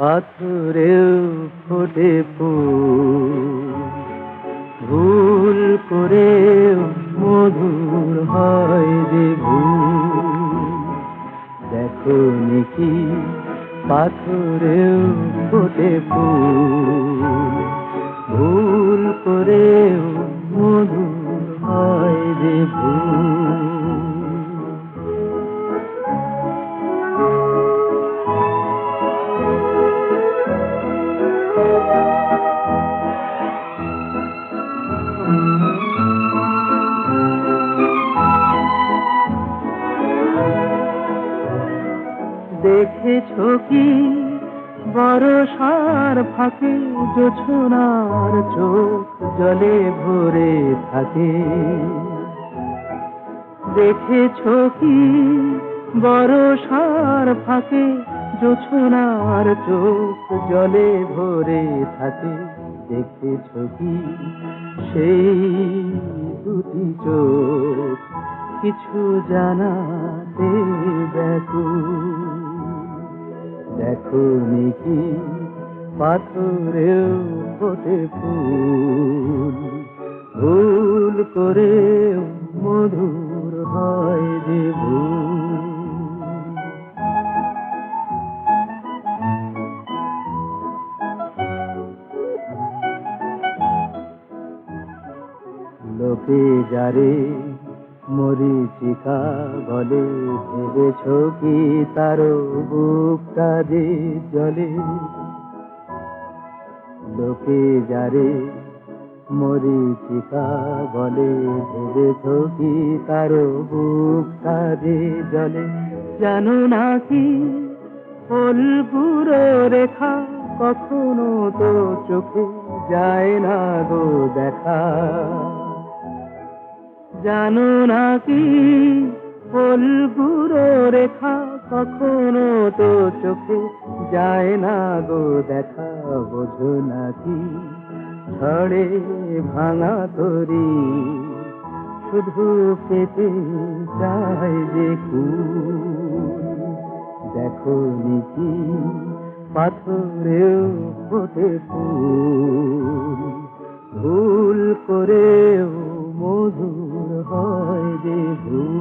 পাথরেও ফোটে ভুল করে মধুর হয় রে ভুল। দেখো নাকি পাথরেও ফোটে ফুল। জোছনার চোখ জলে ভরে থাকে। দেখেছ কি বরসার ফাঁকে জোছনার চোখ জলে ভরে থাকে? দেখেছ কি সেই দুটি চোখ কিছু জানাতে ব্যাকুল দেখো নিকি পাথরেও ফোটে ফুল ভুল করে মধুর হয় যে ভুল লোকে যারে মরিচিকা বলে, ভেবেছ কি তার বুকটা যে জলে? লোকে যারে মরিচিকা বলে, ভেবেছ কি তার বুকটা যে জলে? জানো না কি ফুলগুলো রেখা কখনো তো চোখে যায় না গো দেখা। জানো না কি ফুলগুলো রেখা কখনো তো চোখে যায় না গো দেখা, বোঝো নাকি? ঝড়ে ভাঙা তরি, শুধু পেতে চায় যে কুল দেখো নিকি পাথরেও ফোটে ফুল। ভুল করেও মধুর হয় যে ভুল।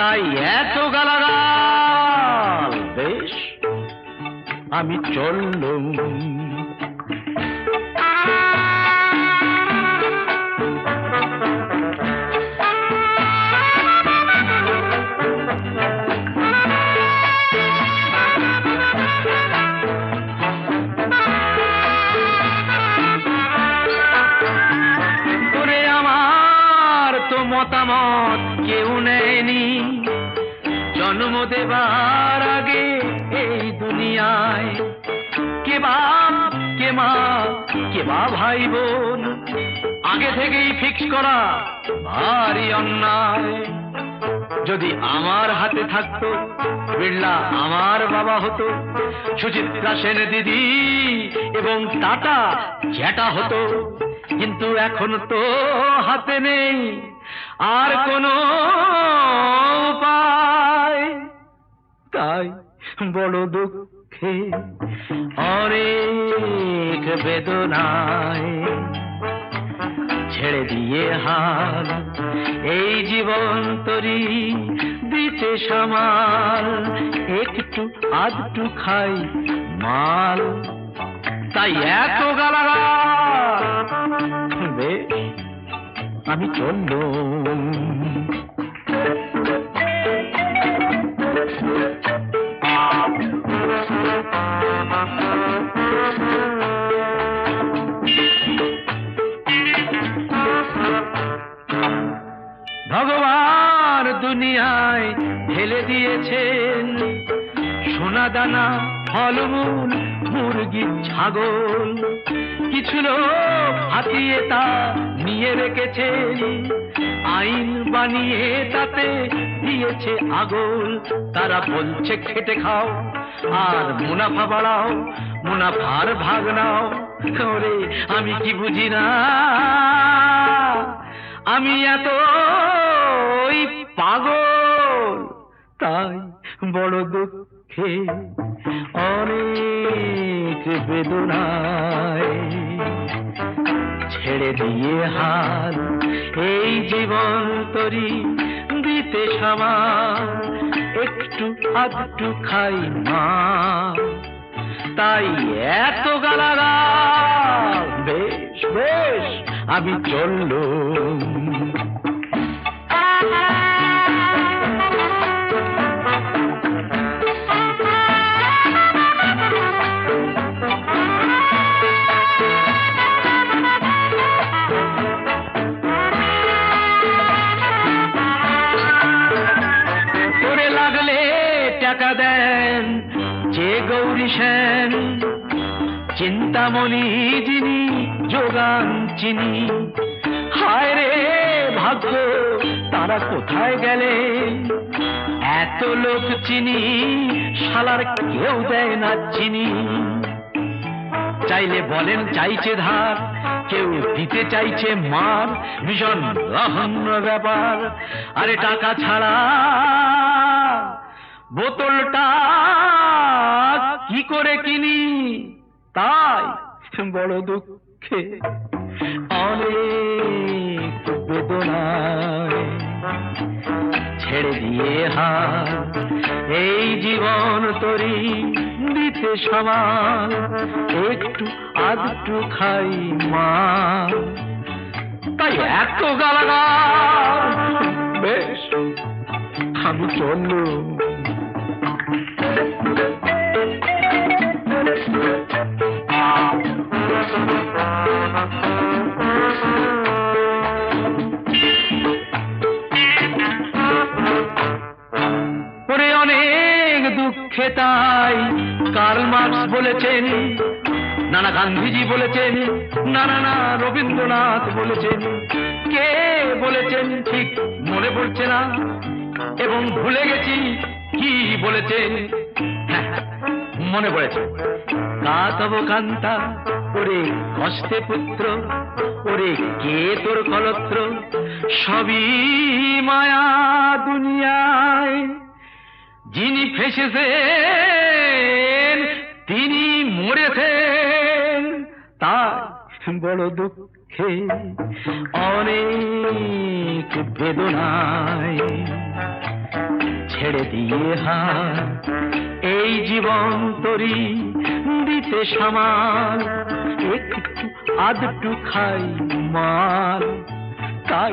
তাই এত গালাগাল। বেশ আমি চললুম। দেবার আগে এই দুনিয়ায় কে বাপ, কে মা, কে বা ভাই বোন, আগে থেকেই ফিক্স করা অন্যায়। যদি আমার হাতে থাকতো, বিড়লা আমার বাবা হতো, সুচিত্রা সেন দিদি এবং টাটা জ্যাটা হতো, কিন্তু এখন তো হাতে নেই আর কোনো উপায়। তাই বড় দুঃখে অনেক বেদনায় ছেড়ে দিয়ে হাল এই জীবন তরি দিতে সামাল, একটু আধটু খাই মাল। তাই এত গালাগাল। বেশ, আমি চললুম। দানা, ফলমূল মুরগি ছাগল। কিছু লোক হাতিয়ে তা নিয়ে রেখেছেন আইন বানিয়ে তাতে দিয়েছে আগল। তারা বলছে, খেটে খাও আর মুনাফা বাড়াও, মুনাফার ভাগ নাও। ওরে, আমি কি বুঝি না? আমি এত পাগল। তাই বড় দুঃখে অনেক বেদনায় ছেড়ে দিয়ে হাল, এই জীবন তরি দিতে সামাল, একটু আধটু খাই মা। তাই এত গালাগাল, বেশ বেশ, আমি চললুম। চিন্তামণি যিনি, যোগান চিনি। হায় রে ভাগ্য, তারা কোথায় গেলেন এত লোক চিনি, শালার কেউ দেয় না চিনি। চাইলে বলেন, চাইছে ধার, কেউ দিতে চাইছে মার। ভীষণ রহন্য ব্যাপার, আরে টাকা ছাড়া বোতলটা কি করে কিনি? তাই বড় দুঃখে অনেক বেদনায় ছেড়ে দিয়ে হাত এই জীবন তরি দিতে সমান একটু আধটু খাই মা। তাই এত গালাগাল বেশ আমি চললুম তাই কার্ল মার্কস বলেছেন নানা গান্ধীজি বলেছেন নানা না রবীন্দ্রনাথ বলেছেন। কে বলেছেন ঠিক মনে পড়ছে না এবং ভুলে গেছি কি বলেছেন। হ্যাঁ, মনে পড়েছে। কাতব কান্তা ওরে কষ্টে পুত্র ওরে কে তোর কলত্র সবই মায়া দুনিয়ায়। যিনি ফেসেছেন, তিনি মরেছেন। তাই বড় দুঃখে অনেক বেদনায় ছেড়ে দিয়ে হাত এই জীবন তরি দিতে সামাল, একটু আধটু খাই মাল। তাই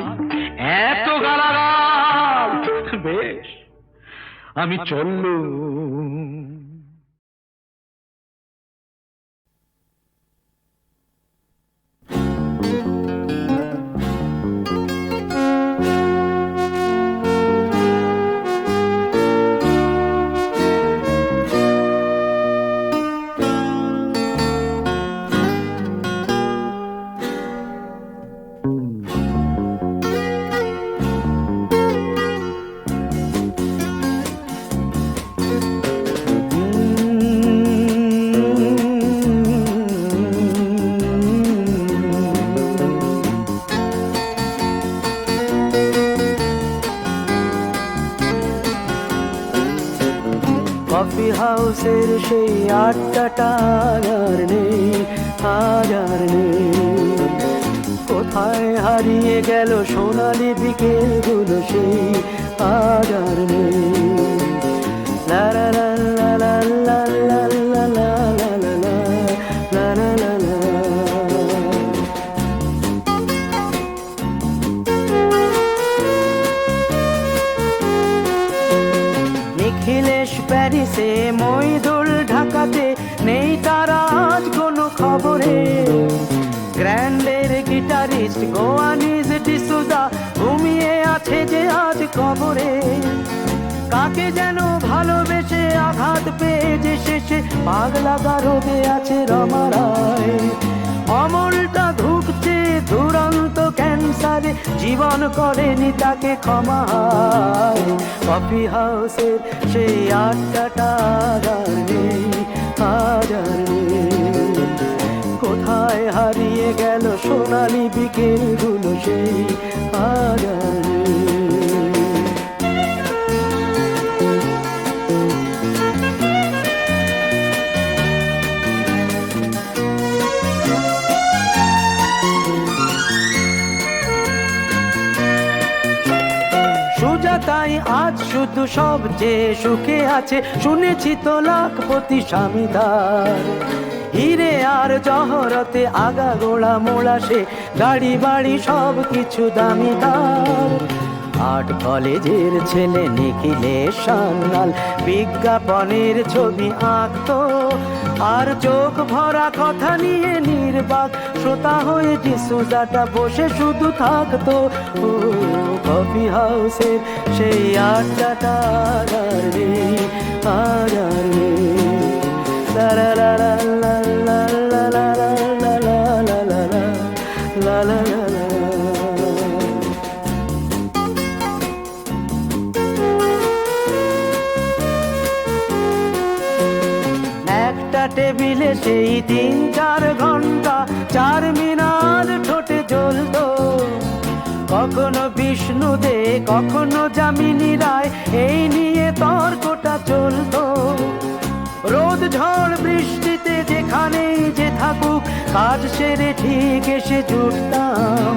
এত গালাগাল, বেশ আমি চললুম। আটটা আর নেই আজ নেই। কোথায় হারিয়ে গেল সোনালি দিকে গুলো সেই আজ আর নেই। পেয়ে যে শেষে পাগলা রোগে আছে রমারায় অমলটা ধুকছে দুরন্ত ক্যান্সারে, জীবন করেনি তাকে ক্ষমা কফি হাউসের সেই আটটা আজ কোথায় হারিয়ে গেল সোনালি বিকেলগুলো সেই, আজ আজ শুধু সব যে সুখে আছে, শুনেছি তো লাখপতি স্বামীদার। হিরে আর জহরতে আগা গোড়া মোড়া সে গাড়ি বাড়ি সব কিছু দামিদার। আর্ট কলেজের ছেলে নিখিলে সান্নাল বিজ্ঞাপনের ছবি আঁকতো। আর চোখ ভরা কথা নিয়ে নির্বাক, শ্রোতা হয়ে ডিসুজাটা বসে শুধু থাকতো। কফি হাউসের সেই আড্ডাটা আর নেই, আর আর নেই। লা লা লা লা লা লা লা একটা টেবিলে সেই তিন চার ঘণ্টা, চার মিনার ঠোঁটে জ্বলতো। কখনো বিষ্ণু দে কখনো যামিনী রায়, এই নিয়ে তর্কটা চলতো। রোদ, ঝড়, বৃষ্টিতে যেখানেই যে থাকুক, কাজ সেরে ঠিক এসে জুটতাম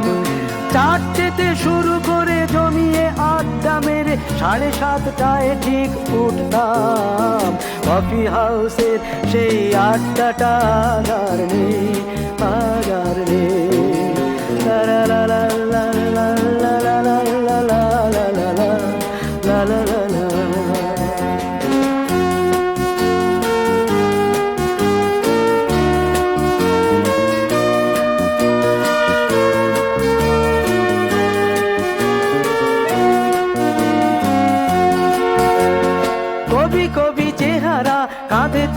চারটেতে শুরু করে জমিয়ে আড্ডা মেরে সাড়ে সাতটায় ঠিক উঠতাম। কফি হাউসের সেই আড্ডাটা আর নেই আর নেই। লা।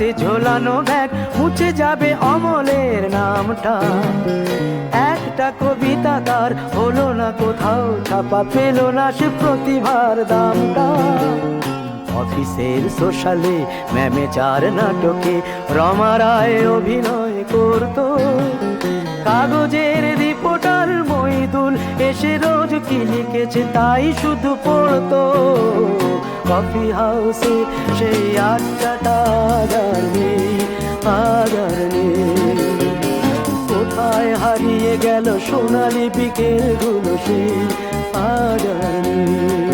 কাঁধেতে ঝোলানো ব্যাগ, মুছে যাবে অমলের নামটা। একটা কবিতা তার হলো না কোথাও, ছাপা পেল না সে প্রতিভার দামটা। অফিসের সোশ্যালে ম্যামে চার নাটকে রমারায় অভিনয় করত। রিপোর্টার মইদুল এসে রোজ কি লিখেছে তাই শুধু পড়তো। কফি হাউসে সেই আড্ডাটা আগার নেই আগার নেই। কোথায় হারিয়ে গেল সোনালি বিকেলগুলো সেই আগার নেই।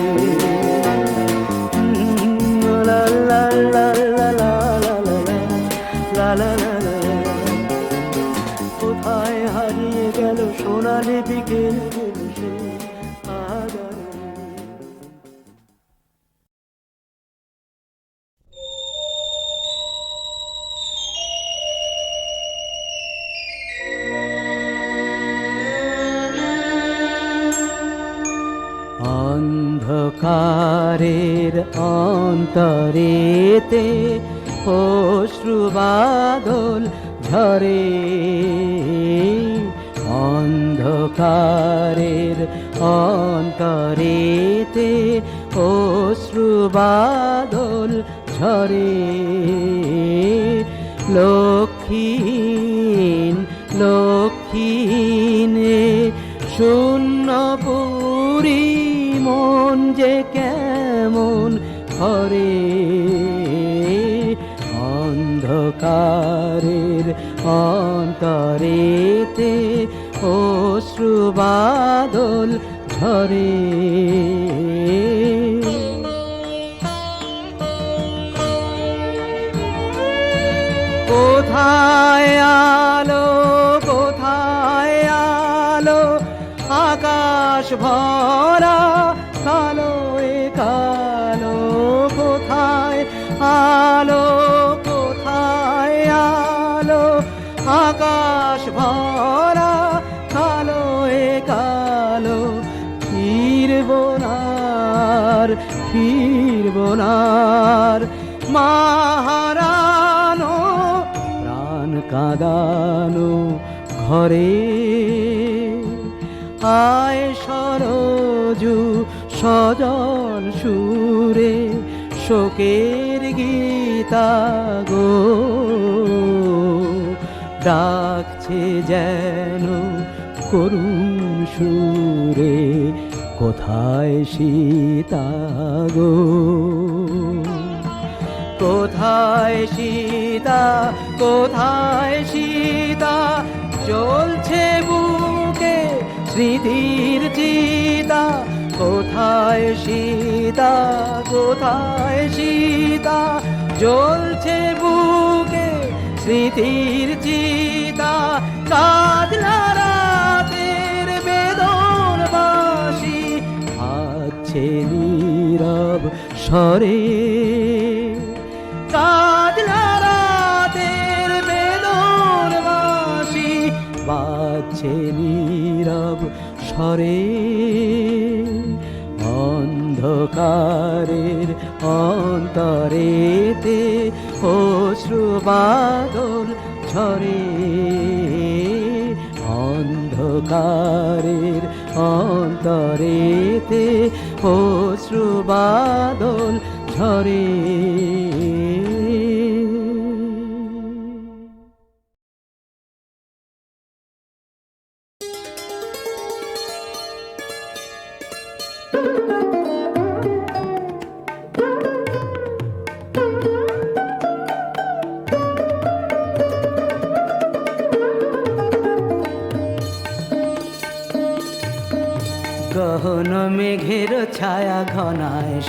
বিকেল অন্ধকারের অন্তরেতে অশ্রুবাদল ঝরে। লক্ষ্মীনে শূন্য পুরী মন যে কেমন করে অন্ধকারের অন্তরেতে অশ্রুবাদল ঝরে কোথায় আলো কোথায় আলো? আকাশ ভরা কালো ফিরবো নার মাহারানো, প্রাণ কাঁদানো ঘরে। আয় সরজু সজন সুরে শোকের গীতা গো। ডাকছে যেন করুণ সুরে, কোথায় সীতা গো? কোথায় সীতা? কোথায় সীতা? চলছে বুকে স্মৃতির চিতা। কোথায় সীতা? কোথায় সীতা? জ্বলছে বুকে স্মৃতির চিতা। কাজলা রাতের বেদন বাসি আছে নীরব স্বরে। বাজছে নীরব স্বরে। অন্ধকারের অন্তরেতে অশ্রুবাদল ঝরে। অন্ধকারের অন্তরেতে অশ্রুবাদল ঝরে।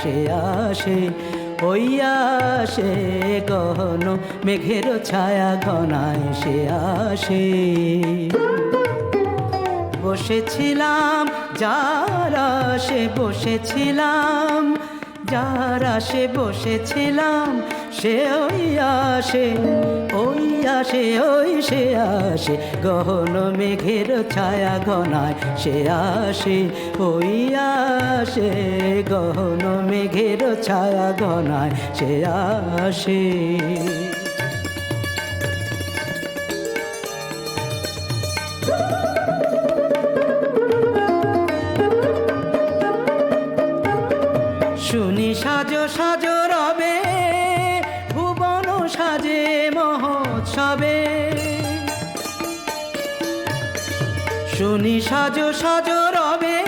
ঘনায় সে আসে, ওই আসে গহন মেঘের ছায়া ঘনায় সে আসে। বসেছিলাম, যারা সে বসেছিলাম যার আসে বসেছিলাম, সে ওই আসে ওই আসে, ওই সে আসে। গহন মেঘের ছায়া গনায় সে আসে, ওই আসে। গহন মেঘের ছায়া গনায় সে আসে। মহোৎসবে শুনি সাজো সাজো রবে,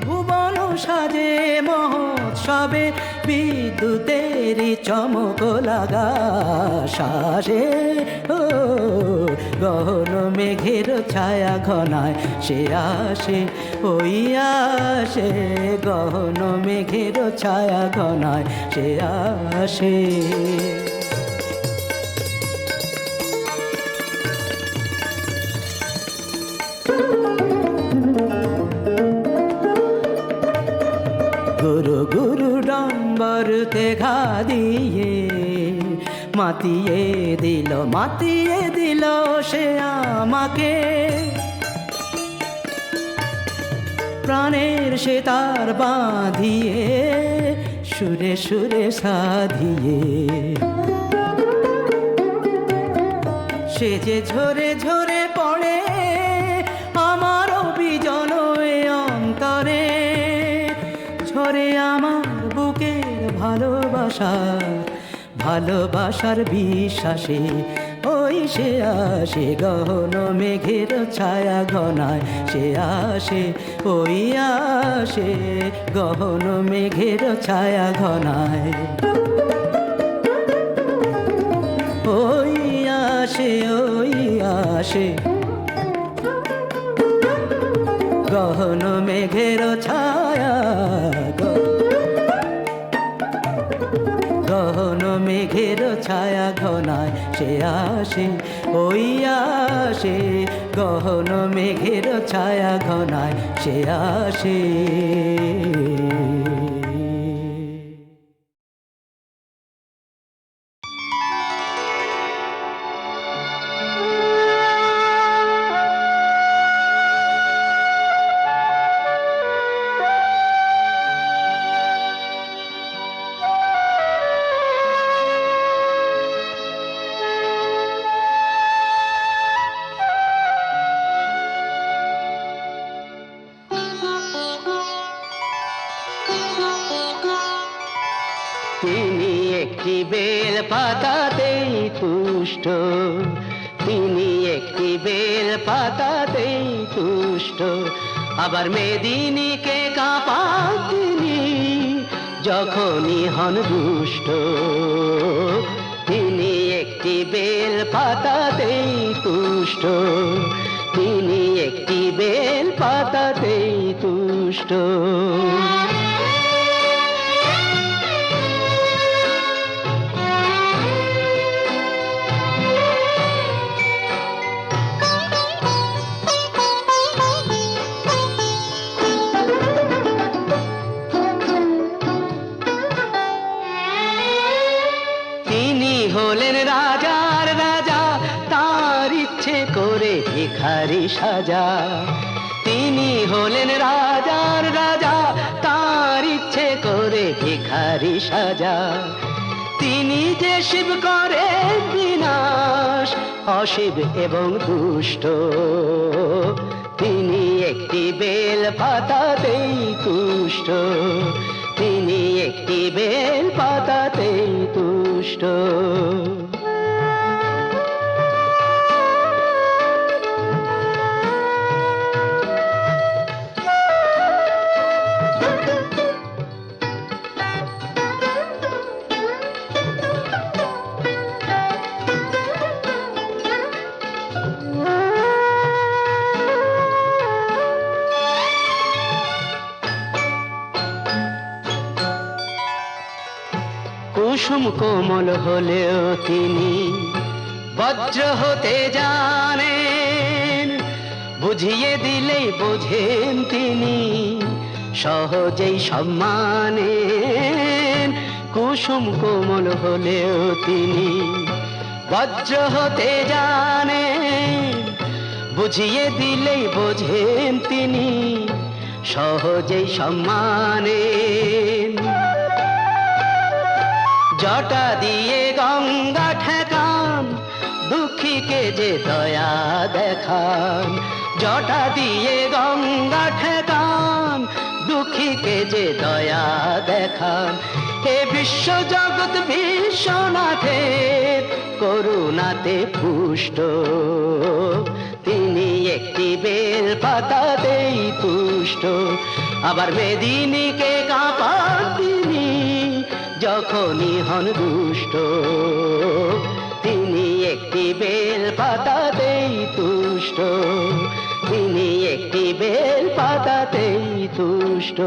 ভুবন সাজে মহোৎসবে, বিদ্যুতের চমক লাগা শ্বাসে ও, গহন মেঘের ছায়া ঘনায় সে আসে, ওই আসে। গহন মেঘের ছায়া ঘনায় সে আসে। গুরু ডম্বরতে ঘা দিয়ে মাতিয়ে দিল মাতিয়ে দিল সে আমাকে প্রাণের সে তার বাঁধিয়ে সুরে সুরে সাধিয়ে সে যে ঝরে ঝরে ভালোবাসা ভালোবাসার বিশ্বাসে ওই সে আসে, গহন মেঘের ছায়া ঘনায়, সে আসে, ওই আসে, গহন মেঘের ছায়া ঘনায়। ওই আসে ওই আসে, গহন মেঘের ছায়া গহন মেঘের ছায়া ঘনায় সে আসে ওই আসে। গহন মেঘের ছায়া ঘনায় সে আসে। একটি বেল পাতাতেই তুষ্ট। তিনি একটি বেল পাতাতেই তুষ্ট। আবার মেদিনীকে কাঁপান তিনি, যখনই হন দুষ্ট। তিনি একটি বেল পাতাতেই তুষ্ট। তিনি একটি বেল পাতাতেই তুষ্ট। ভিখারি সাজা। তিনি হলেন রাজার রাজা, তার ইচ্ছে করে ভিখারি সাজা। তিনি যে শিব করে বিনাশ, অশিব এবং দুষ্ট। তিনি একটি বেল পাতাতেই তুষ্ট। তিনি একটি বেল পাতাতেই তুষ্ট। কুসুম কোমল হলেও তিনি বজ্র হতে জানেন। বুঝিয়ে দিলেই বোঝেন তিনি সহজেই সম্মানেন। কুসুম কোমল হলেও তিনি বজ্র হতে জানেন। বুঝিয়ে দিলেই বোঝেন তিনি সহজেই সম্মানেন। জটা দিয়ে গঙ্গা ঠেকান, দুঃখীকে যে দয়া দেখান। জটা দিয়ে গঙ্গা ঠেকান, দুঃখীকে যে দয়া দেখান। হে বিশ্ব জগৎ বিশ্বনাথের করুণাতে পুষ্ট, তিনি একটি বেল পাতাতেই তুষ্ট। আবার মেদিনীকে কাঁপান তিনি যখনই হন দুষ্ট তিনি একটি বেল পাতাতেই তুষ্ট। তিনি একটি বেল পাতাতেই তুষ্ট।